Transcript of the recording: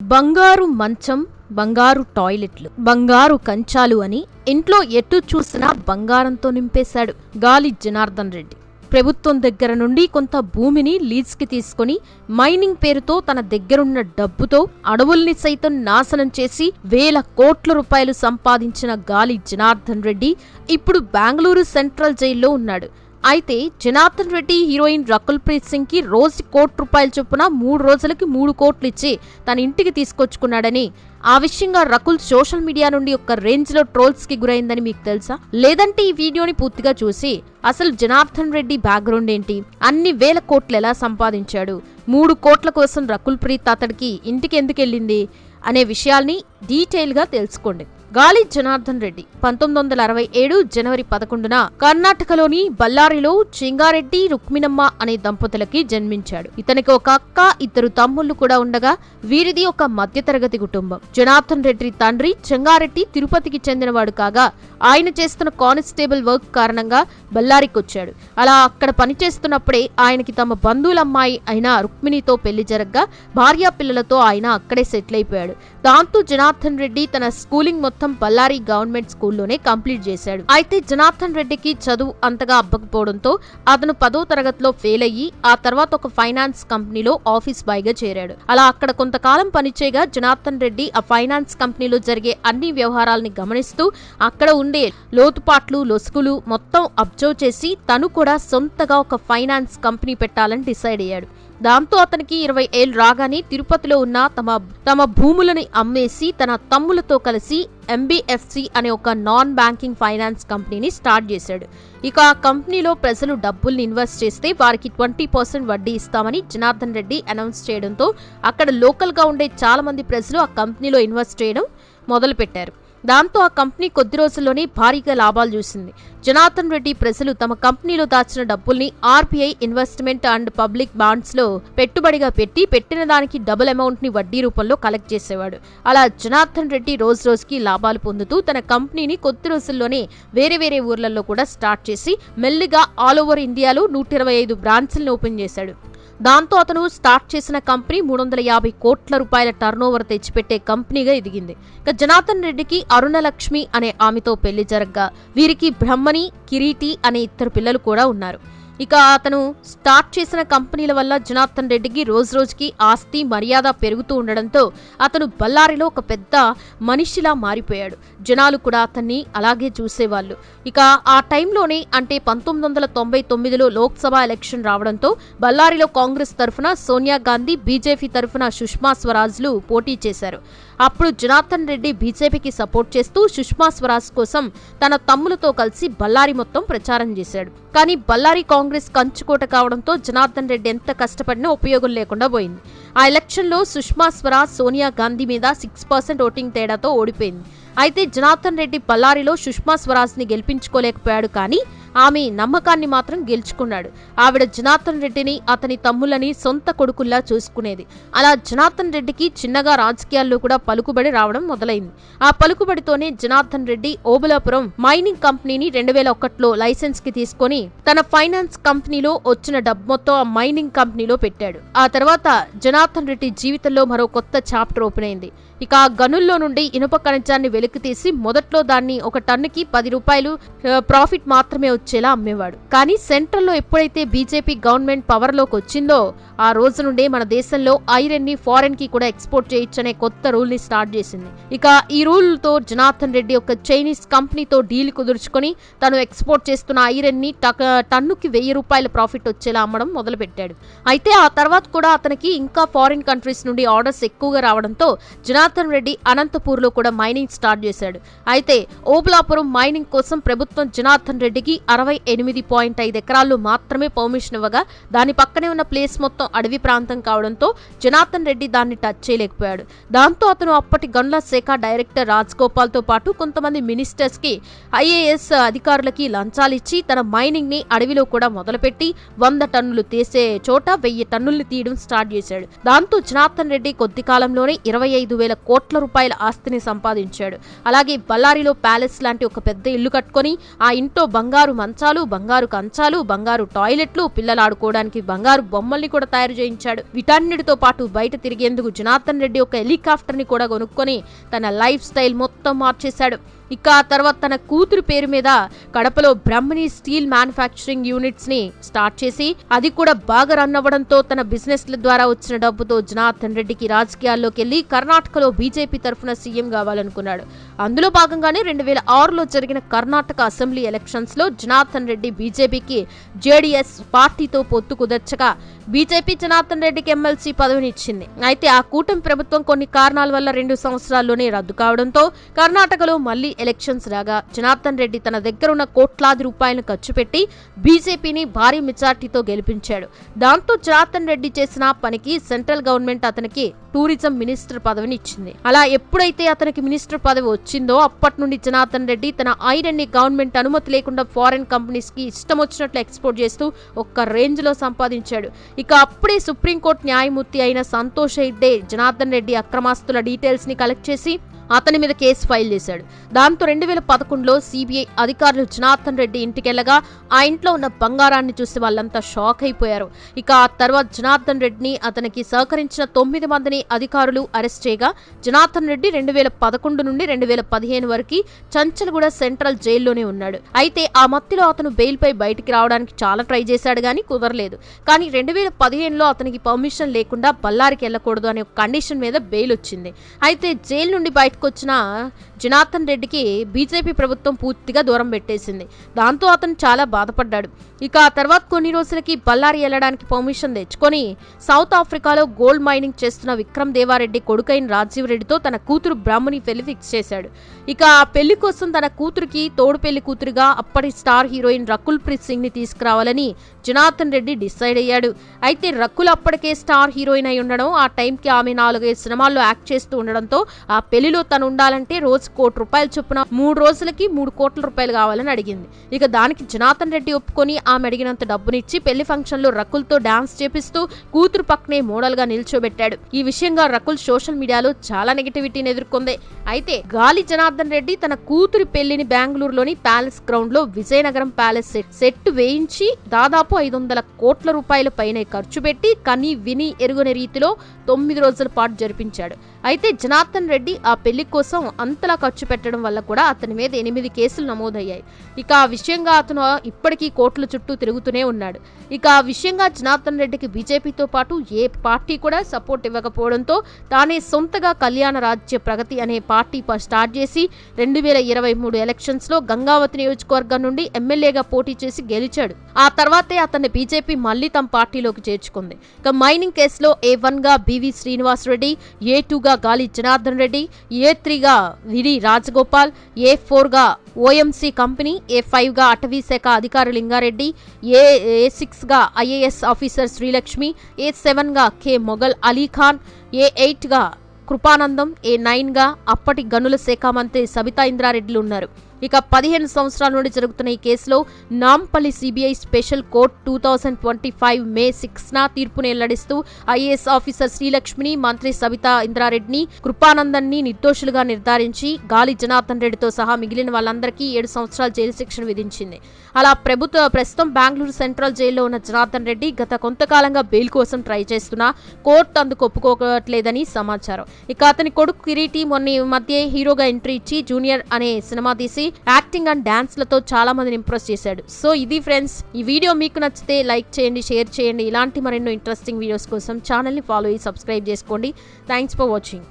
బంగారు మంచం బంగారు టాయిలెట్లు బంగారు కంచాలు అని ఇంట్లో ఎటు చూసినా బంగారంతో నింపేశాడు గాలి జనార్దన్ రెడ్డి. ప్రభుత్వం దగ్గర నుండి కొంత భూమిని లీజ్కి తీసుకుని మైనింగ్ పేరుతో తన దగ్గరున్న డబ్బుతో అడవుల్ని సైతం నాశనం చేసి వేల కోట్ల రూపాయలు సంపాదించిన గాలి జనార్దన్ రెడ్డి ఇప్పుడు బెంగళూరు సెంట్రల్ జైల్లో ఉన్నాడు. అయితే జనార్దన్ రెడ్డి హీరోయిన్ రకుల్ ప్రీత్ సింగ్కి రోజు కోటి రూపాయల చొప్పున మూడు రోజులకి మూడు కోట్లు ఇచ్చి తన ఇంటికి తీసుకొచ్చుకున్నాడని. ఆ విషయంగా రకుల్ సోషల్ మీడియా నుండి ఒక రేంజ్లో ట్రోల్స్కి గురైందని మీకు తెలుసా? లేదంటే ఈ వీడియోని పూర్తిగా చూసి అసలు జనార్దన్ రెడ్డి బ్యాక్గ్రౌండ్ ఏంటి? అన్ని వేల కోట్లు ఎలా సంపాదించాడు? మూడు కోట్ల కోసం రకుల్ ప్రీత్ అతడికి ఇంటికి ఎందుకు వెళ్ళింది? అనే విషయాల్ని డీటెయిల్గా తెలుసుకోండి. గాలి జనార్దన్ రెడ్డి. పంతొమ్మిది వందల అరవై ఏడు జనవరి పదకొండున కర్ణాటకలోని బళ్ళారిలో చింగారెడ్డి రుక్మిణమ్మ అనే దంపతులకి జన్మించాడు. ఇతనికి ఒక అక్క ఇద్దరు తమ్ముళ్ళు కూడా ఉండగా వీరిది ఒక మధ్యతరగతి కుటుంబం. జనార్దన్ రెడ్డి తండ్రి చెంగారెడ్డి తిరుపతికి చెందినవాడు కాగా ఆయన చేస్తున్న కానిస్టేబుల్ వర్క్ కారణంగా బళ్ళారికి వచ్చాడు అలా అక్కడ పనిచేస్తున్నప్పుడే ఆయనకి తమ బంధువుల అమ్మాయి అయిన రుక్మిణితో పెళ్ళి జరగ్గా భార్యా పిల్లలతో ఆయన అక్కడే సెటిల్ అయిపోయాడు. దాంతో జనార్దన్ రెడ్డి తన స్కూలింగ్ మొత్తం మొత్తం బళ్ళారి గవర్నమెంట్ స్కూల్లోనే కంప్లీట్ చేశాడు. అయితే జనార్దన్ రెడ్డికి చదువు అంతగా అబ్బకపోవడంతో అతను పదో తరగతిలో ఫెయిల్ అయ్యి ఆ తర్వాత ఒక ఫైనాన్స్ కంపెనీలో ఆఫీస్ బాయ్గా చేరాడు. అలా అక్కడ కొంతకాలం పనిచేయగా జనార్దన్ రెడ్డి ఆ ఫైనాన్స్ కంపెనీలో జరిగే అన్ని వ్యవహారాల్ని గమనిస్తూ అక్కడ ఉండే లోతుపాట్లు లొసుగులు మొత్తం అబ్జర్వ్ చేసి తను కూడా సొంతగా ఒక ఫైనాన్స్ కంపెనీ పెట్టాలని డిసైడ్ అయ్యాడు. దాంతో అతనికి ఇరవై ఏళ్ళు రాగానే తిరుపతిలో ఉన్న తమ తమ భూములని అమ్మేసి తన తమ్ములతో కలిసి ఎంబీఎఫ్సి అనే ఒక నాన్ బ్యాంకింగ్ ఫైనాన్స్ కంపెనీని స్టార్ట్ చేశాడు. ఇక ఆ కంపెనీలో ప్రజలు డబ్బుల్ని ఇన్వెస్ట్ చేస్తే వారికి ట్వంటీ పర్సెంట్ వడ్డీ ఇస్తామని జనార్దన్ రెడ్డి అనౌన్స్ చేయడంతో అక్కడ లోకల్గా ఉండే చాలామంది ప్రజలు ఆ కంపెనీలో ఇన్వెస్ట్ చేయడం మొదలుపెట్టారు. దాంతో ఆ కంపెనీ కొద్ది రోజుల్లోనే భారీగా లాభాలు చూసింది. జనార్దన్ రెడ్డి ప్రజలు తమ కంపెనీలో దాచిన డబ్బుల్ని ఆర్బీఐ ఇన్వెస్ట్మెంట్ అండ్ పబ్లిక్ బాండ్స్లో పెట్టుబడిగా పెట్టి పెట్టిన దానికి డబుల్ అమౌంట్ని వడ్డీ రూపంలో కలెక్ట్ చేసేవాడు. అలా జనార్దన్ రెడ్డి రోజు రోజుకి లాభాలు పొందుతూ తన కంపెనీని కొద్ది రోజుల్లోనే వేరే వేరే ఊర్లలో కూడా స్టార్ట్ చేసి మెల్లిగా ఆల్ ఓవర్ ఇండియాలో నూట ఇరవై ఐదు బ్రాంచ్లను ఓపెన్ చేశాడు. దాంతో అతను స్టార్ట్ చేసిన కంపెనీ మూడు వందల యాభై కోట్ల రూపాయల టర్నోవర్ తెచ్చిపెట్టే కంపెనీగా ఎదిగింది. ఇక జనార్దన్ రెడ్డికి అరుణలక్ష్మి అనే ఆమెతో పెళ్ళి జరగ్గా. వీరికి బ్రహ్మణి కిరీటి అనే ఇద్దరు పిల్లలు కూడా ఉన్నారు. ఇక అతను స్టార్ట్ చేసిన కంపెనీల వల్ల జనార్దన్ రెడ్డికి రోజు రోజుకి ఆస్తి మర్యాద పెరుగుతూ ఉండడంతో అతను బళ్ళారిలో ఒక పెద్ద మనిషిలా మారిపోయాడు. జనాలు కూడా అతన్ని అలాగే చూసేవాళ్ళు. ఇక ఆ టైంలోనే అంటే పంతొమ్మిది వందల తొంభై తొమ్మిదిలో లోక్సభ ఎలక్షన్ రావడంతో బళ్ళారిలో కాంగ్రెస్ తరఫున సోనియా గాంధీ బీజేపీ తరఫున సుష్మా స్వరాజ్లు పోటీ చేశారు. అప్పుడు జనార్దన్ రెడ్డి బీజేపీకి సపోర్ట్ చేస్తూ సుష్మా స్వరాజ్ కోసం తన తమ్ములతో కలిసి బల్లారి మొత్తం ప్రచారం చేశాడు. కానీ బల్లారి కాంగ్రెస్ కంచుకోట కావడంతో జనార్దన్ రెడ్డి ఎంత కష్టపడినా ఉపయోగం లేకుండా పోయింది. ఆ ఎలక్షన్లో సుష్మా స్వరాజ్ సోనియా గాంధీ మీద సిక్స్ పర్సెంట్ ఓటింగ్ తేడాతో ఓడిపోయింది. అయితే జనార్దన్ రెడ్డి బల్లారిలో సుష్మా స్వరాజ్ని గెలిపించుకోలేకపోయాడు కానీ ఆమె నమ్మకాన్ని మాత్రం గెలుచుకున్నాడు. ఆవిడ జనార్దన్ రెడ్డిని అతని తమ్ములని సొంత కొడుకుల్లా చూసుకునేది. అలా జనార్దన్ రెడ్డికి చిన్నగా రాజకీయాల్లో కూడా పలుకుబడి రావడం మొదలైంది. ఆ పలుకుబడితోనే జనార్దన్ రెడ్డి ఓబులాపురం మైనింగ్ కంపెనీని రెండు వేల ఒకటిలో లైసెన్స్కి తీసుకొని తన ఫైనాన్స్ కంపెనీలో వచ్చిన డబ్బు మొత్తం ఆ మైనింగ్ కంపెనీలో పెట్టాడు. ఆ తర్వాత జనార్దన్ రెడ్డి జీవితంలో మరో కొత్త చాప్టర్ ఓపెన్ అయింది. ఇక ఆ గనుల్లో నుండి ఇనుప ఖనిజాన్ని వెలికి తీసి మొదట్లో దాన్ని ఒక టన్నుకి పది రూపాయలు ప్రాఫిట్ మాత్రమే వచ్చేలా అమ్మేవాడు. కానీ సెంట్రల్లో ఎప్పుడైతే బీజేపీ గవర్నమెంట్ పవర్లోకి వచ్చిందో ఆ రోజు నుండే మన దేశంలో ఐరన్ని ఫారెన్కి కూడా ఎక్స్పోర్ట్ చేయొచ్చనే కొత్త రూల్ని స్టార్ట్ చేసింది. ఇక ఈ రూల్తో జనార్దన్ రెడ్డి ఒక చైనీస్ కంపెనీతో డీల్ కుదుర్చుకొని తను ఎక్స్పోర్ట్ చేస్తున్న ఐరన్ని టన్నుకి వెయ్యి రూపాయల ప్రాఫిట్ వచ్చేలా అమ్మడం మొదలుపెట్టాడు. అయితే ఆ తర్వాత కూడా అతనికి ఇంకా ఫారిన్ కంట్రీస్ నుండి ఆర్డర్స్ ఎక్కువగా రావడంతో జనార్దన్ రెడ్డి అనంతపూర్లో కూడా మైనింగ్ స్టార్ట్ చేశాడు. అయితే ఓబులాపురం మైనింగ్ కోసం ప్రభుత్వం జనార్దన్ రెడ్డికి అరవై ఎనిమిది పాయింట్ ఐదు ఎకరాల్లో మాత్రమే పర్మిషన్ ఇవ్వగా దాని పక్కనే ఉన్న ప్లేస్ మొత్తం అడవి ప్రాంతం కావడంతో జనార్దన్ రెడ్డి దాన్ని టచ్ చేయలేకపోయాడు. దాంతో అతను అప్పటి గనుల శాఖ డైరెక్టర్ రాజ్ గోపాల్తో పాటు కొంతమంది మినిస్టర్స్కి ఐఏఎస్ అధికారులకి లంచాలిచ్చి తన మైనింగ్ని అడవిలో కూడా మొదలుపెట్టి వంద టన్నులు తీసే చోట వెయ్యి టన్నుల్ని తీయడం స్టార్ట్ చేశాడు. దాంతో జనార్దన్ రెడ్డి కొద్ది కాలంలోనే ఇరవై ఐదు వేల కోట్ల రూపాయల ఆస్తిని సంపాదించాడు. అలాగే బళ్ళారిలో ప్యాలెస్ లాంటి ఒక పెద్ద ఇల్లు కట్టుకొని ఆ ఇంట్లో బంగారు మంచాలు బంగారు కంచాలు బంగారు టాయిలెట్లు పిల్లలు ఆడుకోవడానికి బంగారు బొమ్మల్ని కూడా తయారు చేయించాడు. వీటన్నిటితో పాటు బయట తిరిగేందుకు జనార్దన్ రెడ్డి ఒక హెలికాప్టర్ని కూడా కొనుక్కొని తన లైఫ్ స్టైల్ మొత్తం మార్చేశాడు. ఇక ఆ తర్వాత తన కూతురు పేరు మీద కడపలో బ్రహ్మణి స్టీల్ మ్యానుఫ్యాక్చరింగ్ యూనిట్స్ని స్టార్ట్ చేసి అది కూడా బాగా రన్ అవ్వడంతో తన బిజినెస్ల ద్వారా వచ్చిన డబ్బుతో జనార్దన్ రెడ్డికి రాజకీయాల్లోకి వెళ్ళి కర్ణాటకలో బీజేపీ తరఫున సీఎం కావాలనుకున్నాడు. అందులో భాగంగానే రెండు వేల ఆరులో జరిగిన కర్ణాటక అసెంబ్లీ ఎలక్షన్స్లో జనార్దన్ రెడ్డి బీజేపీకి జేడీఎస్ పార్టీతో పొత్తు కుదర్చగా బీజేపీ జనార్దన్ రెడ్డికి ఎమ్మెల్సీ పదవిని ఇచ్చింది. అయితే ఆ కూటమి ప్రభుత్వం కొన్ని కారణాల వల్ల రెండు సంవత్సరాల్లోనే రద్దు కావడంతో కర్ణాటకలో మళ్ళీ ఎలక్షన్స్ రాగా జనార్దన్ రెడ్డి తన దగ్గర ఉన్న కోట్లాది రూపాయలను ఖర్చు పెట్టి బీజేపీని భారీ మెజార్టీతో గెలిపించాడు. దాంతో జనార్దన్ రెడ్డి చేసిన పనికి సెంట్రల్ గవర్నమెంట్ అతనికి టూరిజం మినిస్టర్ పదవిని ఇచ్చింది. అలా ఎప్పుడైతే అతనికి మినిస్టర్ పదవి వచ్చిందో అప్పటి నుండి జనార్దన్ రెడ్డి తన ఐరన్ని గవర్నమెంట్ అనుమతి లేకుండా ఫారెన్ కంపెనీస్కి ఇష్టం వచ్చినట్లు ఎక్స్పోర్ట్ చేస్తూ ఒక్క రేంజ్లో సంపాదించాడు. ఇక అప్పుడే సుప్రీంకోర్టు న్యాయమూర్తి అయిన సంతోష్ హెగ్డే జనార్దన్ రెడ్డి అక్రమాస్తుల డీటెయిల్స్ని కలెక్ట్ చేసి అతని మీద కేసు ఫైల్ చేశాడు. దాంతో రెండు వేల పదకొండులో సిబిఐ అధికారులు జనార్దన్ రెడ్డి ఇంటికెళ్ళగా ఆ ఇంట్లో ఉన్న బంగారాన్ని చూసి వాళ్ళంతా షాక్ అయిపోయారు. ఇక ఆ తర్వాత జనార్దన్ రెడ్డిని అతనికి సహకరించిన తొమ్మిది మందిని అధికారులు అరెస్ట్ చేయగా జనార్దన్ రెడ్డి రెండు వేల పదకొండు నుండి రెండు వేల పదిహేను వరకు చంచల్గూడ సెంట్రల్ జైల్లోనే ఉన్నాడు. అయితే ఆ మత్తిలో అతను బెయిల్పై బయటికి రావడానికి చాలా ట్రై చేశాడు కానీ కుదరలేదు. కానీ రెండు వేల పదిహేనులో అతనికి పర్మిషన్ లేకుండా బల్లారికి వెళ్ళకూడదు అనే కండిషన్ మీద బెయిల్ వచ్చింది. అయితే జైలు నుండి బయట వచ్చిన జనార్దన్ రెడ్డికి బీజేపీ ప్రభుత్వం పూర్తిగా దూరం పెట్టేసింది. దాంతో అతను చాలా బాధపడ్డాడు. ఇక ఆ తర్వాత కొన్ని రోజులకి బళ్ళారి వెళ్ళడానికి పర్మిషన్ తెచ్చుకొని సౌత్ ఆఫ్రికాలో గోల్డ్ మైనింగ్ చేస్తున్న విక్రమ్ దేవారెడ్డి కొడుకైన రాజీవ్ రెడ్డితో తన కూతురు బ్రాహ్మణి పెళ్ళి ఫిక్స్ చేశాడు. ఇక ఆ పెళ్ళి కోసం తన కూతురికి తోడు పెళ్ళి కూతురుగా అప్పటి స్టార్ హీరోయిన్ రకుల్ ప్రీత్ సింగ్ని తీసుకురావాలని జనార్దన్ రెడ్డి డిసైడ్ అయ్యాడు. అయితే రకుల్ అప్పటికే స్టార్ హీరోయిన్ అయి ఉండడం ఆ టైంకి ఆమె నాలుగైదు సినిమాల్లో యాక్ట్ చేస్తూ ఉండడంతో ఆ పెళ్ళిలో తను ఉండాలంటే రోజు కోటి రూపాయలు చొప్పున మూడు రోజులకి మూడు కోట్ల రూపాయలు కావాలని అడిగింది. ఇక దానికి జనార్దన్ రెడ్డి ఒప్పుకొని ఆమె అడిగినంత డబ్బునిచ్చి పెళ్ళి ఫంక్షన్లో రకుల్తో డాన్స్ చేపిస్తూ కూతురు పక్కనే మోడల్గా నిల్చోబెట్టాడు. ఈ విషయంగా రకుల్ సోషల్ మీడియాలో చాలా నెగిటివిటీని ఎదుర్కొంది. అయితే గాలి జనార్దన్ రెడ్డి తన కూతురి పెళ్ళిని బెంగళూరులోని ప్యాలెస్ గ్రౌండ్లో విజయనగరం ప్యాలెస్ సెట్ సెట్ వేయించి దాదాపు ఐదు వందల కోట్ల రూపాయల పైనే ఖర్చు పెట్టి కని విని ఎరుగని రీతిలో తొమ్మిది రోజుల పాటు జరిపించాడు. అయితే జనార్దన్ రెడ్డి ఆ పెళ్ళి కోసం అంతలా ఖర్చు పెట్టడం వల్ల కూడా అతని మీద ఎనిమిది కేసులు నమోదయ్యాయి. ఇక ఆ విషయంగా అతను ఇప్పటికీ కోర్టుల చుట్టూ తిరుగుతూనే ఉన్నాడు. ఇక ఆ విషయంగా జనార్దన్ రెడ్డికి బీజేపీతో పాటు ఏ పార్టీ కూడా సపోర్ట్ ఇవ్వకపోవడంతో తానే సొంతగా కళ్యాణ రాజ్య ప్రగతి అనే పార్టీ స్టార్ట్ చేసి రెండు వేల ఇరవై మూడు ఎలక్షన్స్లో గంగావతి నియోజకవర్గం నుండి ఎమ్మెల్యేగా పోటీ చేసి గెలిచాడు. ఆ తర్వాతే అతన్ని బీజేపీ మళ్ళీ తమ పార్టీలోకి చేర్చుకుంది. ఇక మైనింగ్ కేసులో ఏ వన్గా BV BV Srinivas Reddy A two గా గాలి జనార్దన్ రెడ్డి ఏ త్రీగా విడి రాజగోపాల్ ఏ ఫోర్గా ఓఎంసీ కంపెనీ ఏ ఫైవ్గా అటవీ శాఖ అధికారి లింగారెడ్డి ఏ ఏ సిక్స్గా ఐఏఎస్ ఆఫీసర్ శ్రీలక్ష్మి ఏ సెవెన్గా కె మొఘల్ అలీ ఖాన్ ఏ ఎయిట్గా కృపానందం ఏ నైన్గా అప్పటి గనుల శాఖ మంత్రి సబితా ఇంద్రారెడ్డిలు ఉన్నారు. ఇక పదిహేను సంవత్సరాల నుండి జరుగుతున్న ఈ కేసులో Nampally CBI special court two thousand twenty five May సిక్స్న తీర్పును వెల్లడిస్తూ ఐఏఎస్ ఆఫీసర్ శ్రీలక్ష్మిని మంత్రి సబితా ఇంద్రారెడ్డిని కృపానందన్ని నిర్దోషులుగా నిర్ధారించి గాలి జనార్దన్ రెడ్డితో సహా మిగిలిన వాళ్ళందరికీ ఏడు సంవత్సరాల జైలు శిక్షను విధించింది. అలా ప్రభుత్వ ప్రస్తుతం బెంగళూరు సెంట్రల్ జైల్లో ఉన్న జనార్దన్ రెడ్డి గత కొంతకాలంగా బెయిల్ కోసం ట్రై చేస్తున్నా కోర్టు అందుకు ఒప్పుకోవట్లేదని సమాచారం. ఇక అతని కొడుకు కిరీటి మొన్న ఈ మధ్య హీరోగా ఎంట్రీ ఇచ్చి జూనియర్ అనే సినిమా తీసి యాక్టింగ్ అండ్ డాన్స్లతో చాలా మందిని ఇంప్రెస్ చేశాడు. సో ఇది ఫ్రెండ్స్ ఈ వీడియో మీకు నచ్చితే లైక్ చేయండి షేర్ చేయండి. ఇలాంటి మరెన్నో ఇంట్రెస్టింగ్ వీడియోస్ కోసం ఛానల్ని ఫాలో అయ్యి సబ్స్క్రైబ్ చేసుకోండి. Thanks for watching.